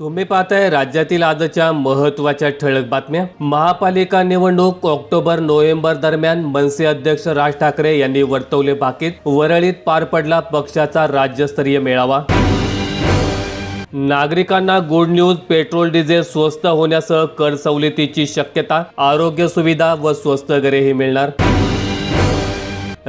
तुम्ही पाहताय राज्यातील आजच्या महत्त्वाच्या ठळक बातम्या. महापालिका निवडणूक ऑक्टोबर नोव्हेंबर दरम्यान मनसे अध्यक्ष राज ठाकरे यांनी वर्तवले बाकीत. वरळीत पार पडला पक्षाचा राज्यस्तरीय मेळावा. नागरिकांना गुड न्यूज पेट्रोल डिझेल स्वस्त होण्यासह कर सवलतीची शक्यता आरोग्य सुविधा व स्वस्त घरेही मिळणार.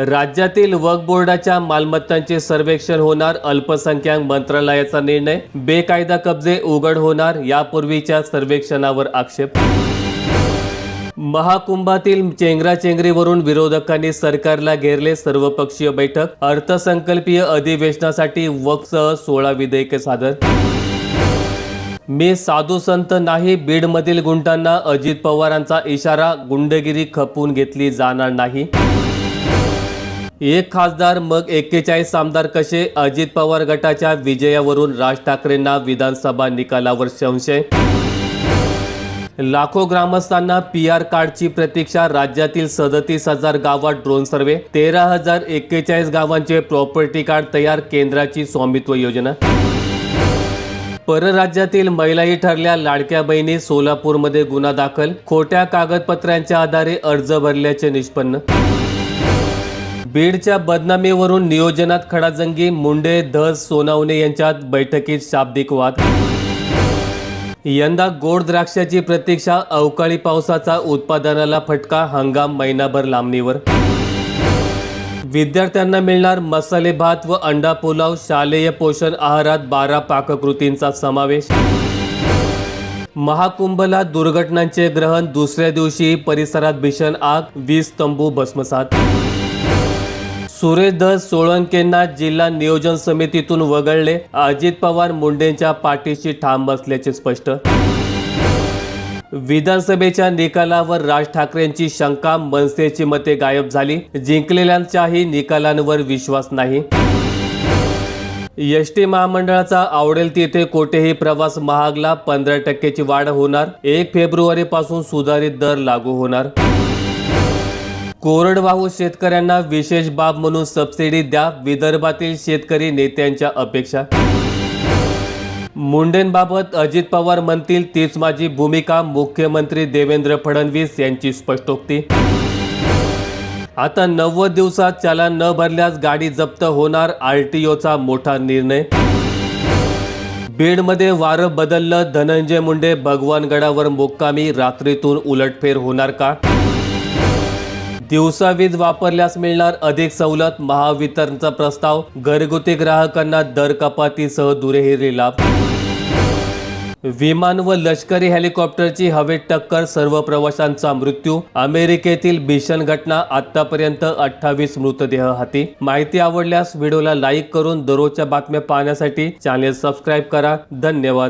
राज्यातील वक्फ बोर्डाच्या मालमत्तांचे सर्वेक्षण होणार अल्पसंख्याक मंत्रालयाचा निर्णय बेकायदा कब्जे उघड होणार यापूर्वीच्या सर्वेक्षणावर आक्षेप. महाकुंभातील चेंगराचेंगरीवरून विरोधकांनी सरकारला घेरले सर्वपक्षीय बैठक अर्थसंकल्पीय अधिवेशनासाठी वक्फसह सोळा विधेयके सादर. मी साधू संत नाही बीडमधील गुंडांना अजित पवारांचा इशारा गुंडगिरी खपवून घेतली जाणार नाही. एक खासदार मग एक्केचाळीस आमदार कसे? अजित पवार गटाच्या विजयावरून राज ठाकरेंना विधानसभा निकालावर संशय. लाखो ग्रामस्थांना पी आर कार्डची प्रतीक्षा राज्यातील सदतीस हजार गावात ड्रोन सर्वे तेरा हजार एक्केचाळीस गावांचे प्रॉपर्टी कार्ड तयार केंद्राची स्वामित्व योजना. परराज्यातील महिलाही ठरल्या लाडक्या बहिणी सोलापूरमध्ये गुन्हा दाखल खोट्या कागदपत्रांच्या आधारे अर्ज भरल्याचे निष्पन्न. बीडच्या बदनामीवरून नियोजनात खडाजंगी मुंडे धस सोनावणे यांच्यात बैठकीत शाब्दिक वाद. यंदा गोड द्राक्षाची प्रतीक्षा अवकाळी पावसाचा उत्पादनाला फटका हंगाम महिनाभर लांबणीवर. विद्यार्थ्यांना मिळणार मसाले भात व अंडा पुलाव शालेय पोषण आहारात बारा पाककृतींचा समावेश. महाकुंभला दुर्घटनांचे ग्रहण दुसऱ्या दिवशी परिसरात भीषण आग वीस तंबू भस्मसात. सुरेश सोळंकेंना जिल्हा नियोजन समितीतून वगळले. अजित पवार मुंडेंच्या पाठीशी ठाम बसल्याचे स्पष्ट. विधानसभेच्या निकालावर राज ठाकरेंची शंका मनसेची मते गायब झाली. जिंकलेल्यांच्याही निकालांवर विश्वास नाही. एस टी महामंडळाचा आवडेल तिथे कोठेही प्रवास महागला पंधरा टक्क्याची वाढ होणार. एक फेब्रुवारी पासून सुधारित दर लागू होणार. कोरडवाहू शेतकऱ्यांना विशेष बाब म्हणून सबसिडी द्या विदर्भातील शेतकरी नेत्यांच्या अपेक्षा. मुंडेंबाबत अजित पवार म्हणतील तीच माझी भूमिका मुख्यमंत्री देवेंद्र फडणवीस यांची स्पष्टोक्ती. आता नव्वद दिवसात चालान न भरल्यास गाडी जप्त होणार आरटीओचा मोठा निर्णय. बीडमध्ये वारं बदललं धनंजय मुंडे भगवानगडावर मुक्कामी रात्रीतून उलटफेर होणार का? दिवसा वीज वापरल्यास मिळणार अधिक सवलत महावितरणचा प्रस्ताव घरगुती ग्राहकांना दर कपातीसह दुरेहिरी लाभ. विमान व लष्करी हेलिकॉप्टरची हवेत टक्कर सर्व प्रवाशांचा मृत्यू. अमेरिकेतील भीषण घटना आतापर्यंत अठ्ठावीस मृतदेह हाती. माहिती आवडल्यास व्हिडिओला लाईक करून दररोजच्या बातम्या पाहण्यासाठी चॅनेल सबस्क्राईब करा. धन्यवाद.